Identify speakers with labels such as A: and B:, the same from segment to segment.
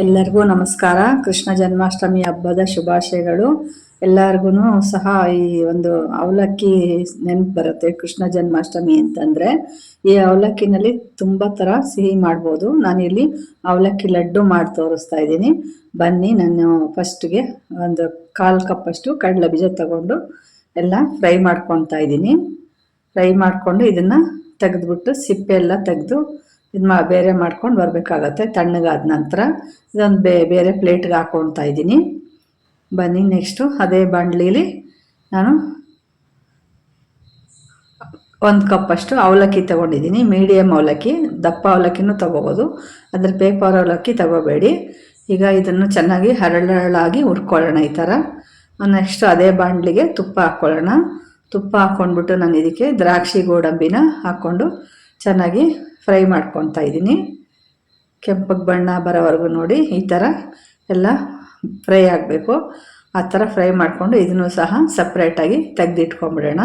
A: ಎಲ್ಲರಿಗೂ ನಮಸ್ಕಾರ. ಕೃಷ್ಣ ಜನ್ಮಾಷ್ಟಮಿ ಹಬ್ಬದ ಶುಭಾಶಯಗಳು. ಎಲ್ಲರಿಗೂ ಸಹ ಈ ಒಂದು ಅವಲಕ್ಕಿ ನೆನಪು ಬರುತ್ತೆ, ಕೃಷ್ಣ ಜನ್ಮಾಷ್ಟಮಿ ಅಂತಂದರೆ. ಈ ಅವಲಕ್ಕಿನಲ್ಲಿ ತುಂಬ ಥರ ಸಿಹಿ ಮಾಡ್ಬೋದು. ನಾನಿಲ್ಲಿ ಅವಲಕ್ಕಿ ಲಡ್ಡು ಮಾಡಿ ತೋರಿಸ್ತಾ ಇದ್ದೀನಿ. ಬನ್ನಿ, ನಾನು ಫಸ್ಟ್ಗೆ ಒಂದು ಕಾಲು ಕಪ್ಪಷ್ಟು ಕಡಲೆ ಬೀಜ ತಗೊಂಡು ಎಲ್ಲ ಫ್ರೈ ಮಾಡ್ಕೊತಾ ಇದ್ದೀನಿ. ಫ್ರೈ ಮಾಡಿಕೊಂಡು ಇದನ್ನು ತೆಗೆದ್ಬಿಟ್ಟು ಸಿಪ್ಪೆ ಎಲ್ಲ ತೆಗೆದು ಇದು ಮಾ ಬೇರೆ ಮಾಡ್ಕೊಂಡು ಬರಬೇಕಾಗತ್ತೆ, ತಣ್ಣಗಾದ ನಂತರ. ಇದೊಂದು ಬೇ, ಬೇರೆ ಪ್ಲೇಟ್ಗೆ ಹಾಕ್ಕೊಳ್ತಾ ಇದ್ದೀನಿ. ಬನ್ನಿ ನೆಕ್ಸ್ಟು ಅದೇ ಬಾಣಲೀಲಿ ನಾನು ಒಂದು ಕಪ್ಪಷ್ಟು ಅವಲಕ್ಕಿ ತೊಗೊಂಡಿದ್ದೀನಿ ಮೀಡಿಯಮ್ ಅವಲಕ್ಕಿ, ದಪ್ಪ ಅವಲಕ್ಕಿನೂ ತೊಗೋಬೋದು. ಅದ್ರ ಪೇಪರ್ ಅವಲಕ್ಕಿ ತಗೋಬೇಡಿ. ಈಗ ಇದನ್ನು ಚೆನ್ನಾಗಿ ಹರಳಾಗಿ ಹುರ್ಕೊಳ್ಳೋಣ ಈ ಥರ. ನೆಕ್ಸ್ಟು ಅದೇ ಬಾಣಲಿಗೆ ತುಪ್ಪ ಹಾಕ್ಕೊಳ್ಳೋಣ ತುಪ್ಪ ಹಾಕ್ಕೊಂಡ್ಬಿಟ್ಟು ನಾನು ಇದಕ್ಕೆ ದ್ರಾಕ್ಷಿ ಗೋಡಂಬಿನ ಹಾಕ್ಕೊಂಡು ಚೆನ್ನಾಗಿ ಫ್ರೈ ಮಾಡ್ಕೊತಾ ಇದ್ದೀನಿ. ಕೆಂಪಗೆ ಬಣ್ಣ ಬರೋವರೆಗೂ ನೋಡಿ ಈ ಥರ ಎಲ್ಲ ಫ್ರೈ ಆಗಬೇಕು. ಆ ಥರ ಫ್ರೈ ಮಾಡಿಕೊಂಡು ಇದನ್ನು ಸಹ ಸಪ್ರೇಟಾಗಿ ತೆಗೆದಿಟ್ಕೊಂಬಿಡೋಣ.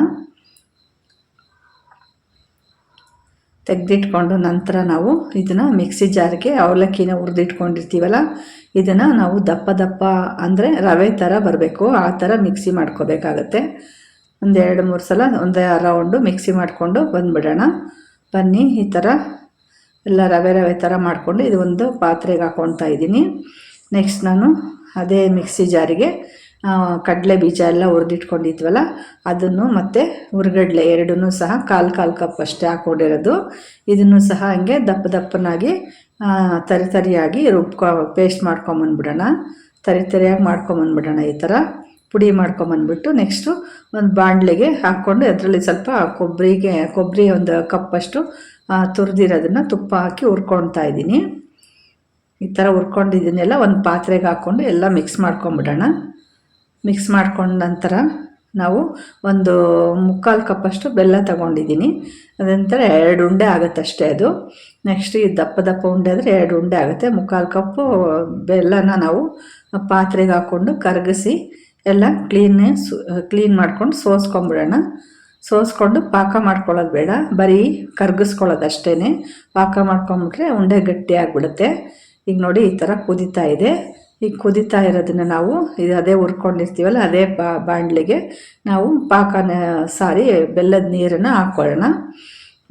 A: ತೆಗೆದಿಟ್ಕೊಂಡು ನಂತರ ನಾವು ಇದನ್ನು ಮಿಕ್ಸಿ ಜಾರ್ಗೆ ಅವಲಕ್ಕಿನ ಹುರಿದಿಟ್ಕೊಂಡಿರ್ತೀವಲ್ಲ, ಇದನ್ನು ನಾವು ದಪ್ಪ ದಪ್ಪ ಅಂದರೆ ರವೆ ಥರ ಬರಬೇಕು. ಆ ಥರ ಮಿಕ್ಸಿ ಮಾಡ್ಕೋಬೇಕಾಗತ್ತೆ. ಒಂದು ಎರಡು ಮೂರು ಸಲ ಒಂದು ರೌಂಡು ಮಿಕ್ಸಿ ಮಾಡಿಕೊಂಡು ಬಂದುಬಿಡೋಣ. ಬನ್ನಿ, ಈ ಥರ ಎಲ್ಲ ರವೆ ರವೆ ಥರ ಮಾಡಿಕೊಂಡು ಇದು ಒಂದು ಪಾತ್ರೆಗೆ ಹಾಕ್ಕೊಳ್ತಾ ಇದ್ದೀನಿ. ನೆಕ್ಸ್ಟ್ ನಾನು ಅದೇ ಮಿಕ್ಸಿ ಜಾರಿಗೆ ಕಡಲೆ ಬೀಜ ಎಲ್ಲ ಹುರಿದಿಟ್ಕೊಂಡಿದ್ವಲ್ಲ, ಅದನ್ನು ಮತ್ತು ಹುರ್ಗಡ್ಲೆ ಎರಡೂ ಸಹ ಕಾಲು ಕಾಲು ಕಪ್ ಅಷ್ಟೇ ಹಾಕ್ಕೊಂಡಿರೋದು ಇದನ್ನು ಸಹ ಹಂಗೆ ದಪ್ಪ ದಪ್ಪನಾಗಿ ತರಿ ತರಿಯಾಗಿ ರುಬ್ಕೊ ಪೇಸ್ಟ್ ಮಾಡ್ಕೊಂಬಂದ್ಬಿಡೋಣ. ತರಿ ತರಿಯಾಗಿ ಮಾಡ್ಕೊಂಬಂದ್ಬಿಡೋಣ ಈ ಥರ ಪುಡಿ ಮಾಡ್ಕೊಂಬಂದ್ಬಿಟ್ಟು ನೆಕ್ಸ್ಟು ಒಂದು ಬಾಣಲೆಗೆ ಹಾಕ್ಕೊಂಡು ಅದರಲ್ಲಿ ಸ್ವಲ್ಪ ಕೊಬ್ಬರಿಗೆ ಕೊಬ್ಬರಿ ಒಂದು ಕಪ್ಪಷ್ಟು ತುರಿದಿರೋದನ್ನು ತುಪ್ಪ ಹಾಕಿ ಹುರ್ಕೊಳ್ತಾ ಇದ್ದೀನಿ. ಈ ಥರ ಹುರ್ಕೊಂಡಿದ್ದೀನೆಲ್ಲ ಒಂದು ಪಾತ್ರೆಗೆ ಹಾಕ್ಕೊಂಡು ಎಲ್ಲ ಮಿಕ್ಸ್ ಮಾಡ್ಕೊಂಬಿಡೋಣ. ಮಿಕ್ಸ್ ಮಾಡ್ಕೊಂಡ ನಂತರ ನಾವು ಒಂದು ಮುಕ್ಕಾಲು ಕಪ್ಪಷ್ಟು ಬೆಲ್ಲ ತಗೊಂಡಿದ್ದೀನಿ. ಅದಂತರ ಎರಡು ಉಂಡೆ ಆಗುತ್ತೆ ಅಷ್ಟೇ ಅದು. ನೆಕ್ಸ್ಟ್ ಈ ದಪ್ಪ ದಪ್ಪ ಉಂಡೆ ಆದರೆ ಎರಡು ಉಂಡೆ ಆಗುತ್ತೆ. ಮುಕ್ಕಾಲು ಕಪ್ಪು ಬೆಲ್ಲನ ನಾವು ಪಾತ್ರೆಗೆ ಹಾಕ್ಕೊಂಡು ಕರಗಿಸಿ ಎಲ್ಲ ಕ್ಲೀನ್ ಕ್ಲೀನ್ ಮಾಡ್ಕೊಂಡು ಸೋಸ್ಕೊಂಬಿಡೋಣ. ಸೋಸ್ಕೊಂಡು ಪಾಕ ಮಾಡ್ಕೊಳ್ಳೋದು ಬೇಡ. ಬರೀ ಕರ್ಗಿಸ್ಕೊಳ್ಳೋದು ಅಷ್ಟೇ ಪಾಕ ಮಾಡ್ಕೊಂಬಿಟ್ರೆ ಉಂಡೆ ಗಟ್ಟಿ ಆಗಿಬಿಡುತ್ತೆ. ಈಗ ನೋಡಿ ಈ ಥರ ಕುದೀತಾ ಇದೆ. ಈಗ ಕುದೀತಾ ಇರೋದನ್ನು ನಾವು ಇದು ಅದೇ ಹುರ್ಕೊಂಡಿರ್ತೀವಲ್ಲ, ಅದೇ ಬಾ, ಬಾಣಲಿಗೆ ನಾವು ಪಾಕನ ಸಾರಿ ಬೆಲ್ಲದ ನೀರನ್ನು ಹಾಕ್ಕೊಳ್ಳೋಣ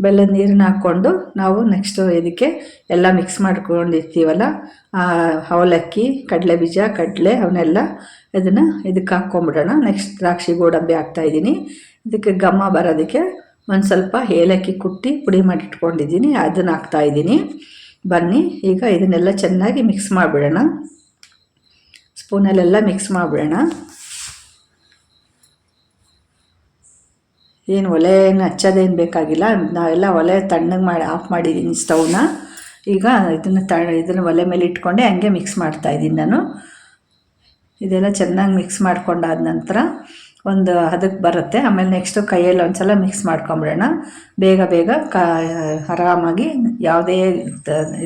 A: ಬೆಲ್ಲದ ನೀರನ್ನ ಹಾಕ್ಕೊಂಡು ನಾವು ನೆಕ್ಸ್ಟು ಇದಕ್ಕೆ ಎಲ್ಲ ಮಿಕ್ಸ್ ಮಾಡ್ಕೊಂಡಿರ್ತೀವಲ್ಲ ಅವಲಕ್ಕಿ, ಕಡಲೆ ಬೀಜ, ಕಡಲೆ ಅವನ್ನೆಲ್ಲ ಇದನ್ನು ಇದಕ್ಕೆ ಹಾಕ್ಕೊಂಬಿಡೋಣ ನೆಕ್ಸ್ಟ್ ದ್ರಾಕ್ಷಿ ಗೋಡಂಬಿ ಹಾಕ್ತಾಯಿದ್ದೀನಿ ಇದಕ್ಕೆ ಘಮ ಬರೋದಕ್ಕೆ ಒಂದು ಸ್ವಲ್ಪ ಏಲಕ್ಕಿ ಕುಟ್ಟಿ ಪುಡಿ ಮಾಡಿಟ್ಕೊಂಡಿದ್ದೀನಿ. ಅದನ್ನು ಹಾಕ್ತಾಯಿದ್ದೀನಿ ಬನ್ನಿ, ಈಗ ಇದನ್ನೆಲ್ಲ ಚೆನ್ನಾಗಿ ಮಿಕ್ಸ್ ಮಾಡಿಬಿಡೋಣ. ಸ್ಪೂನಲ್ಲೆಲ್ಲ ಮಿಕ್ಸ್ ಮಾಡಿಬಿಡೋಣ. ಏನು ಒಲೆಯನ್ನು ಹಚ್ಚೋದೇನು ಬೇಕಾಗಿಲ್ಲ. ನಾವೆಲ್ಲ ಒಲೆ ತಣ್ಣಗೆ ಮಾಡಿ ಆಫ್ ಮಾಡಿದ್ದೀನಿ ಸ್ಟವ್ನ ಈಗ ಇದನ್ನು ತ, ಇದನ್ನು ಒಲೆ ಮೇಲೆ ಇಟ್ಕೊಂಡೆ ಹಂಗೆ ಮಿಕ್ಸ್ ಮಾಡ್ತಾಯಿದ್ದೀನಿ ನಾನು. ಇದೆಲ್ಲ ಚೆನ್ನಾಗಿ ಮಿಕ್ಸ್ ಮಾಡ್ಕೊಂಡಾದ ನಂತರ ಒಂದು ಅದಕ್ಕೆ ಬರುತ್ತೆ. ಆಮೇಲೆ ನೆಕ್ಸ್ಟು ಕೈಯಲ್ಲಿ ಒಂದು ಸಲ ಮಿಕ್ಸ್ ಮಾಡ್ಕೊಂಬಿಡೋಣ. ಬೇಗ ಬೇಗ ಕ, ಆರಾಮಾಗಿ ಯಾವುದೇ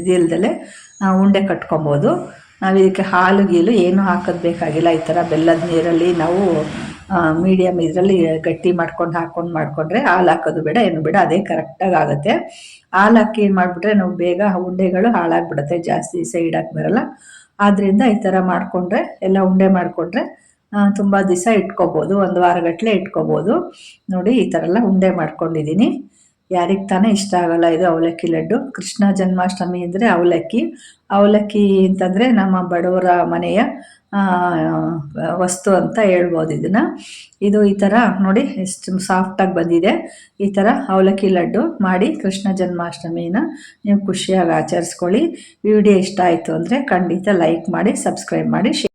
A: ಇದಿಲ್ದಲೆ ಉಂಡೆ ಕಟ್ಕೊಬೋದು. ನಾವು ಇದಕ್ಕೆ ಹಾಲು ಗೀಲು ಏನೂ ಹಾಕೋದು ಬೇಕಾಗಿಲ್ಲ. ಈ ಥರ ಬೆಲ್ಲದ ನೀರಲ್ಲಿ ನಾವು ಮೀಡಿಯಮ್ ಇದರಲ್ಲಿ ಗಟ್ಟಿ ಮಾಡ್ಕೊಂಡು ಹಾಕೊಂಡು ಮಾಡಿಕೊಂಡ್ರೆ ಹಾಲು ಹಾಕೋದು ಬೇಡ, ಏನು ಬೇಡ, ಅದೇ ಕರೆಕ್ಟಾಗಿ ಆಗುತ್ತೆ. ಹಾಲು ಹಾಕಿ ಏನು ಮಾಡಿಬಿಟ್ರೆ ನಾವು ಬೇಗ ಉಂಡೆಗಳು ಹಾಳಾಗ್ಬಿಡುತ್ತೆ, ಜಾಸ್ತಿ ಸೈಡಾಗಿ ಬರಲ್ಲ. ಆದ್ದರಿಂದ ಈ ಥರ ಮಾಡಿಕೊಂಡ್ರೆ, ಎಲ್ಲ ಉಂಡೆ ಮಾಡಿಕೊಂಡ್ರೆ ತುಂಬ ದಿವಸ ಇಟ್ಕೋಬೋದು, ಒಂದು ವಾರಗಟ್ಟಲೆ ಇಟ್ಕೋಬೋದು. ನೋಡಿ, ಈ ಥರ ಎಲ್ಲ ಉಂಡೆ ಮಾಡ್ಕೊಂಡಿದ್ದೀನಿ ಯಾರಿಗೆ ತಾನೇ ಇಷ್ಟ ಆಗಲ್ಲ ಇದು ಅವಲಕ್ಕಿ ಲಡ್ಡು. ಕೃಷ್ಣ ಜನ್ಮಾಷ್ಟಮಿ ಅಂದರೆ ಅವಲಕ್ಕಿ. ಅವಲಕ್ಕಿ ಅಂತಂದರೆ ನಮ್ಮ ಬಡವರ ಮನೆಯ ವಸ್ತು ಅಂತ ಹೇಳ್ಬೋದು ಇದನ್ನು. ಇದು ಈ ಥರ ನೋಡಿ, ಎಷ್ಟು ಸಾಫ್ಟಾಗಿ ಬಂದಿದೆ. ಈ ಥರ ಅವಲಕ್ಕಿ ಲಡ್ಡು ಮಾಡಿ ಕೃಷ್ಣ ಜನ್ಮಾಷ್ಟಮಿನ ನೀವು ಖುಷಿಯಾಗಿ ಆಚರಿಸ್ಕೊಳ್ಳಿ. ವಿಡಿಯೋ ಇಷ್ಟ ಆಯಿತು ಅಂದರೆ ಖಂಡಿತ ಲೈಕ್ ಮಾಡಿ ಸಬ್ಸ್ಕ್ರೈಬ್ ಮಾಡಿ